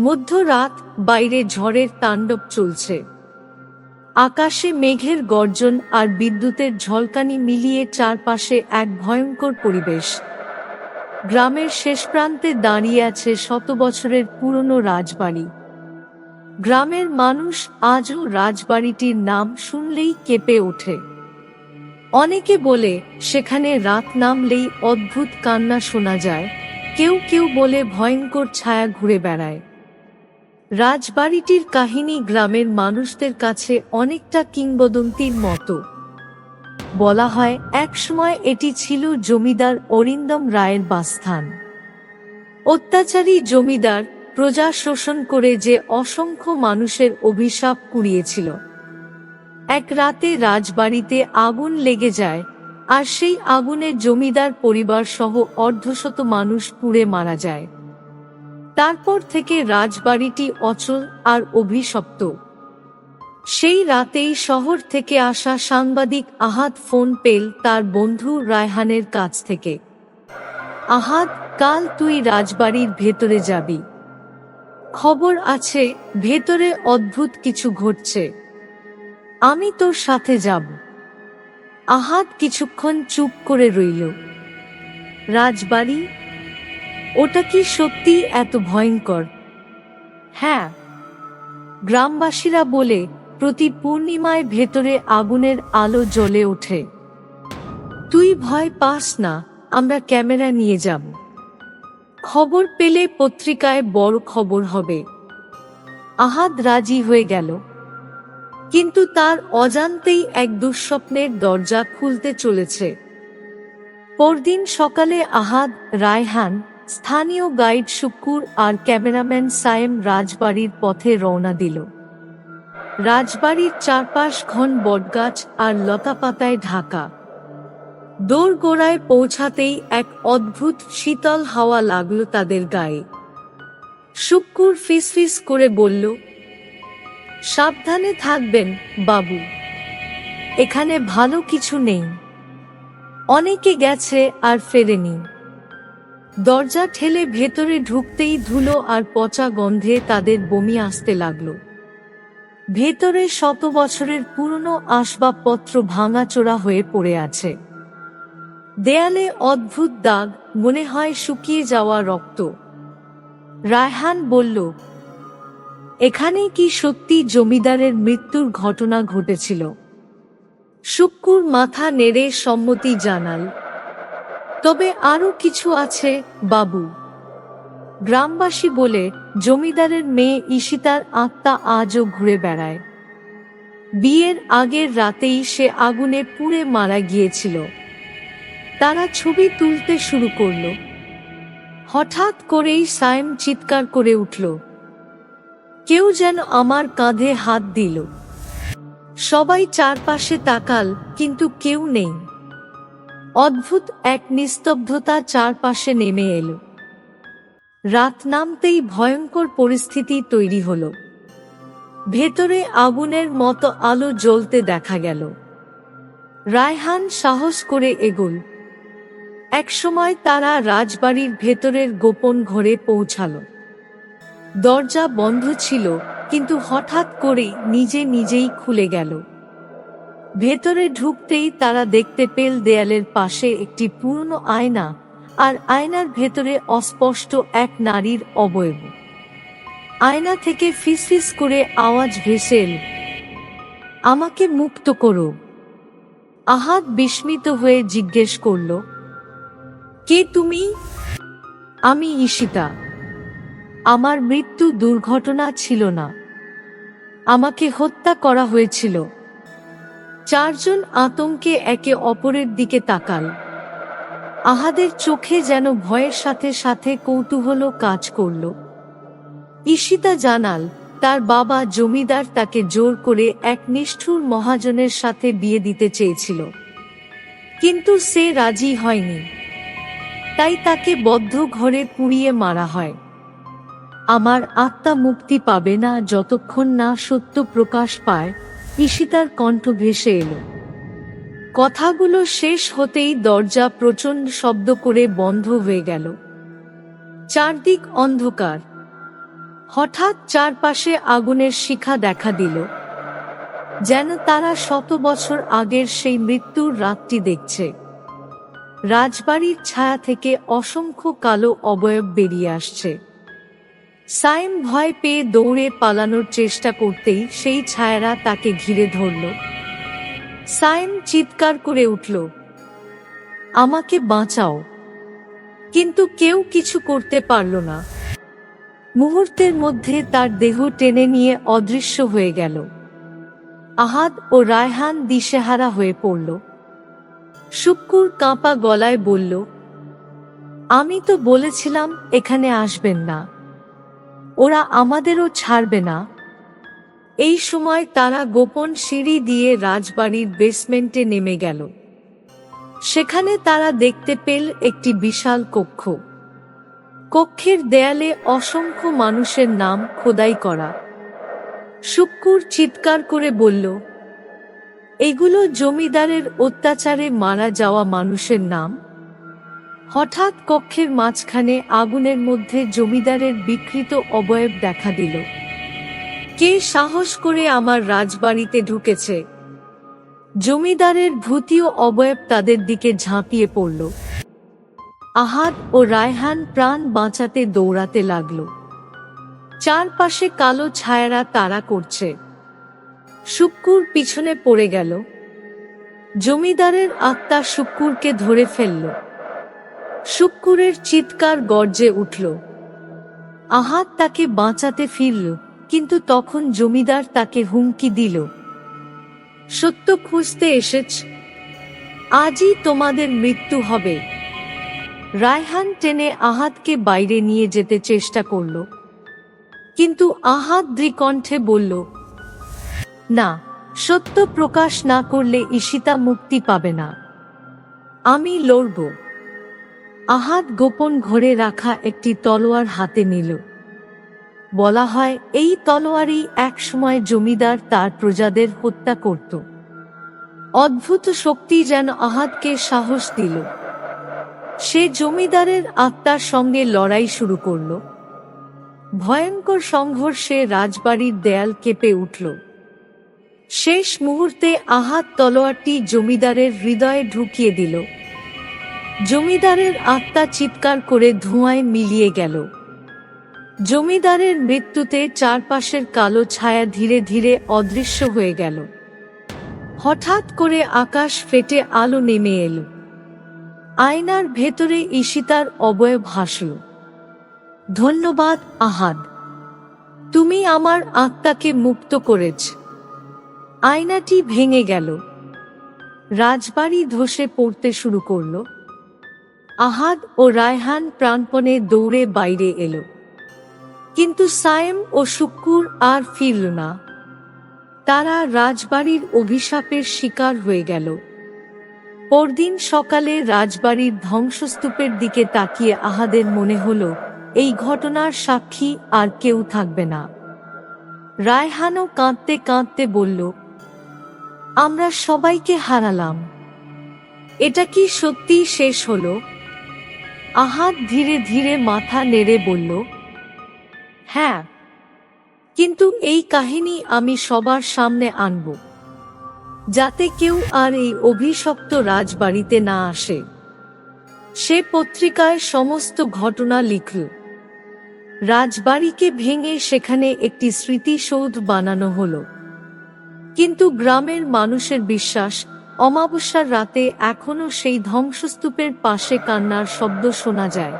মধ্যরাত বাইরে ঝড়ের তাণ্ডব চলছে। আকাশে মেঘের গর্জন আর বিদ্যুতের ঝলকানি মিলিয়ে চারপাশে এক ভয়ঙ্কর পরিবেশ। গ্রামের শেষ প্রান্তে দাঁড়িয়ে আছে শত বছরের পুরনো রাজবাড়ি। গ্রামের মানুষ আজও রাজবাড়িটির নাম শুনলেই কেঁপে ওঠে। অনেকে বলে, সেখানে রাত নামলেই অদ্ভুত কান্না শোনা যায়। কেউ কেউ বলে ভয়ঙ্কর ছায়া ঘুরে বেড়ায়। রাজবাড়িটির কাহিনী গ্রামের মানুষদের কাছে অনেকটা কিংবদন্তির মতো। বলা হয়, একসময় এটি ছিল জমিদার অরিন্দম রায়ের বাসস্থান। অত্যাচারী জমিদার প্রজা শোষণ করে যে অসংখ্য মানুষের অভিশাপ কুড়িয়েছিল। এক রাতে রাজবাড়িতে আগুন লেগে যায়, আর সেই আগুনে জমিদার পরিবার সহ অর্ধশত মানুষ পুড়ে মারা যায়। তারপর থেকে রাজবাড়িটি অচল আর অভিশপ্ত। সেই রাতেই শহর থেকে আসা সাংবাদিক আহাদ ফোন পেল তার বন্ধু রায়হানের কাছ থেকে। আহাদ, কাল তুই রাজবাড়ির ভেতরে যাবি। খবর আছে, ভেতরে অদ্ভুত কিছু ঘটছে। আমি তোর সাথে যাব। আহাদ কিছুক্ষণ চুপ করে রইল। রাজবাড়ি ওটা কি সত্যি এত ভয়ঙ্কর? হ্যাঁ গ্রামবাসীরা বলে প্রতি পূর্ণিমায় ভেতরে আগুনের আলো জ্বলে ওঠে। তুই ভয় পাস না, আমরা ক্যামেরা নিয়ে যাব। খবর পেলে পত্রিকায় বড় খবর হবে। আহাদ রাজি হয়ে গেল। কিন্তু তার অজান্তেই এক দুঃস্বপ্নের দরজা খুলতে চলেছে। পরদিন সকালে আহাদ, রায়হান স্থানীয় গাইড শুক্কুর আর ক্যামেরাম্যান সায়েম রাজবাড়ির পথে রওনা দিল। রাজবাড়ির চারপাশ ঘন বটগাছ আর লতাপাতায় ঢাকা। দোরগোড়ায় পৌঁছাতেই এক অদ্ভুত শীতল হাওয়া লাগল তাদের গায়ে। শুক্কুর ফিসফিস করে বলল, সাবধানে থাকবেন, বাবু। এখানে ভালো কিছু নেই। অনেকে গেছে আর ফেরেনি। দরজা ঠেলে ভেতরে ঢুকতেই ধুলো আর পচা গন্ধে তাদের বমি আসতে লাগল। ভেতরে শত বছরের পুরনো আসবাবপত্র ভাঙাচোরা হয়ে পড়ে আছে। দেয়ালে অদ্ভুত দাগ, মনে হয় শুকিয়ে যাওয়া রক্ত। রায়হান বলল এখানে কি সত্যি জমিদারের মৃত্যুর ঘটনা ঘটেছিল? শুক্কুর মাথা নেড়ে সম্মতি জানাল। তবে আরও কিছু আছে, বাবু। গ্রামবাসী বলে, জমিদারের মেয়ে ঈশিতার আত্মা আজও ঘুরে বেড়ায়। বিয়ের আগের রাতেই সে আগুনে পুড়ে মারা গিয়েছিল। তারা ছবি তুলতে শুরু করল। হঠাৎ করেই সায়েম চিৎকার করে উঠল। কেউ যেন আমার কাঁধে হাত দিল। সবাই চারপাশে তাকাল, কিন্তু কেউ নেই। অদ্ভুত এক নিস্তব্ধতা চারপাশে নেমে এলো। রাত নামতেই ভয়ঙ্কর পরিস্থিতি তৈরি হল। ভেতরে আগুনের মতো আলো জ্বলতে দেখা গেল। রায়হান সাহস করে এগোল। একসময় তারা রাজবাড়ির ভেতরের গোপন ঘরে পৌঁছালো। দরজা বন্ধ ছিল, কিন্তু হঠাৎ করে নিজে নিজেই খুলে গেল। ভেতরে ঢুকতেই তারা দেখতে পেল দেয়ালের পাশে একটি পুরনো আয়না, আর আয়নার ভেতরে অস্পষ্ট এক নারীর অবয়ব। আয়না থেকে ফিসফিস করে আওয়াজ ভেসে এল, আমাকে মুক্ত করো। আহাত বিস্মিত হয়ে জিজ্ঞেস করল, কে তুমি? আমি ঈশিতা। আমার মৃত্যু দুর্ঘটনা ছিল না। আমাকে হত্যা করা হয়েছিল। চারজন আতঙ্কে একে অপরের দিকে তাকাল। আহাদের চোখে যেন ভয়ের সাথে সাথে কৌতূহল কাজ করল। ঈশিতা জানাল, তার বাবা জমিদার তাকে জোর করে এক নিষ্ঠুর মহাজনের সাথে বিয়ে দিতে চেয়েছিল। কিন্তু সে রাজি হয়নি। তাই তাকে বদ্ধ ঘরে পুড়িয়ে মারা হয়। আমার আত্মা মুক্তি পাবে না যতক্ষণ না সত্য প্রকাশ পায় ঈশিতার কণ্ঠ ভেসে এলো। কথাগুলো শেষ হতেই দরজা প্রচণ্ড শব্দ করে বন্ধ হয়ে গেল। চারদিক অন্ধকার। হঠাৎ চারপাশে আগুনের শিখা দেখা দিল। যেন তারা শত বছর আগের সেই মৃত্যুর রাতটি দেখছে। রাজবাড়ির ছায়া থেকে অসংখ্য কালো অবয়ব বেরিয়ে আসছে। সাইম ভয় পেয়ে দৌড়ে পালানোর চেষ্টা করতেই সেই ছায়ারা তাকে ঘিরে ধরল। সাইম চিৎকার করে উঠল, আমাকে বাঁচাও। কিন্তু কেউ কিছু করতে পারল না। মুহূর্তের মধ্যে তার দেহ টেনে নিয়ে অদৃশ্য হয়ে গেল। আহাদ ও রায়হান দিশেহারা হয়ে পড়ল। শুক্কুর কাঁপা গলায় বলল, আমি তো বলেছিলাম এখানে আসবেন না। ওরা আমাদেরও ছাড়বে না। এই সময় তারা গোপন সিঁড়ি দিয়ে রাজবাড়ির বেসমেন্টে নেমে গেল। সেখানে তারা দেখতে পেল একটি বিশাল কক্ষ। কক্ষের দেয়ালে অসংখ্য মানুষের নাম খোদাই করা। শুক্কুর চিৎকার করে বলল, এগুলো জমিদারের অত্যাচারে মারা যাওয়া মানুষের নাম? হঠাৎ কক্ষের মাঝখানে আগুনের মধ্যে জমিদারের বিকৃত অবয়ব দেখা দিল। কে সাহস করে আমার রাজবাড়িতে ঢুকেছে? জমিদারের ভূতীয় অবয়ব তাদের দিকে ঝাঁপিয়ে পড়ল। আহাদ ও রায়হান প্রাণ বাঁচাতে দৌড়াতে লাগল। চারপাশে কালো ছায়ারা তাড়া করছে। শুক্কুর পিছনে পড়ে গেল। জমিদারের আত্মা শুক্কুরকে ধরে ফেলল। শুক্কুরের চিৎকার গর্জে উঠল। আহাত তাকে বাঁচাতে ফিরল, কিন্তু তখন জমিদার তাকে হুমকি দিল। সত্য খুঁজতে এসেছ, আজই তোমাদের মৃত্যু হবে। রায়হান টেনে আহাতকে বাইরে নিয়ে যেতে চেষ্টা করল। কিন্তু আহাত দৃকণ্ঠে বলল, না, সত্য প্রকাশ না করলে ঈশিতা মুক্তি পাবে না। আমি লড়ব। আহাত গোপন ঘরে রাখা একটি তলোয়ার হাতে নিল। বলা হয়, এই তলোয়ারই একসময় জমিদার তার প্রজাদের হত্যা করত। অদ্ভুত শক্তি যেন আহাতকে সাহস দিল। সে জমিদারের আত্মার সঙ্গে লড়াই শুরু করল। ভয়ঙ্কর সংঘর্ষে রাজবাড়ির দেয়াল কেঁপে উঠল। শেষ মুহূর্তে আহাত তলোয়ারটি জমিদারের হৃদয়ে ঢুকিয়ে দিল। জমিদারের আত্মা চিৎকার করে ধোঁয়ায় মিলিয়ে গেল। জমিদারের মৃত্যুতে চারপাশের কালো ছায়া ধীরে ধীরে অদৃশ্য হয়ে গেল। হঠাৎ করে আকাশ ফেটে আলো নেমে এলো। আয়নার ভেতরে ঈশিতার অবয়ব হাসল। ধন্যবাদ, আহাদ। তুমি আমার আত্মাকে মুক্ত করেছ। আয়নাটি ভেঙে গেল। রাজবাড়ি ধসে পড়তে শুরু করল। আহাদ ও রায়হান প্রাণপণে দৌড়ে বাইরে এলো। কিন্তু সায়েম ও শুক্কুর আর ফিরল না। তারা রাজবাড়ির অভিশাপের শিকার হয়ে গেল। পরদিন সকালে রাজবাড়ির ধ্বংসস্তূপের দিকে তাকিয়ে আহাদের মনে হল, এই ঘটনার সাক্ষী আর কেউ থাকবে না। রায়হানও কাঁদতে কাঁদতে বলল, আমরা সবাইকে হারালাম। এটা কি সত্যিই শেষ হলো? আহাদ ধীরে ধীরে মাথা নেড়ে বলল হ্যাঁ কিন্তু এই কাহিনী আমি সবার সামনে আনব, যাতে কেউ আর এই অভিশপ্ত রাজবাড়িতে না আসে। সে পত্রিকায় সমস্ত ঘটনা লিখল। রাজবাড়িকে ভেঙে সেখানে একটি স্মৃতিসৌধ বানানো হলো। কিন্তু গ্রামের মানুষের বিশ্বাস অমাবস্যার রাতে এখনও সেই ধ্বংসস্তূপের পাশে কান্নার শব্দ শোনা যায়।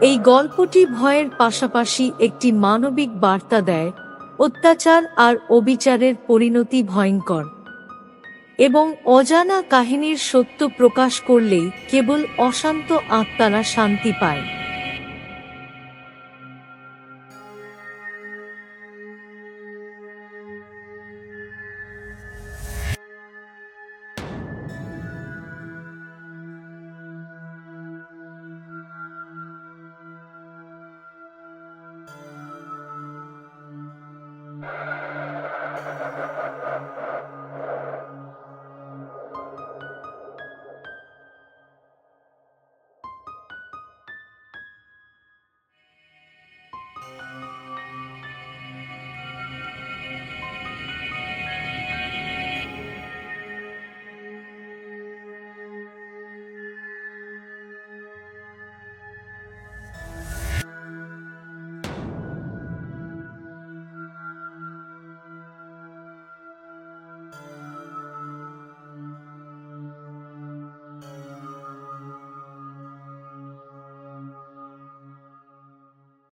এই গল্পটি ভয়ের পাশাপাশি একটি মানবিক বার্তা দেয়, অত্যাচার আর অবিচারের পরিণতি ভয়ঙ্কর। এবং অজানা কাহিনীর সত্য প্রকাশ করলেই কেবল অশান্ত আত্মারা শান্তি পায়।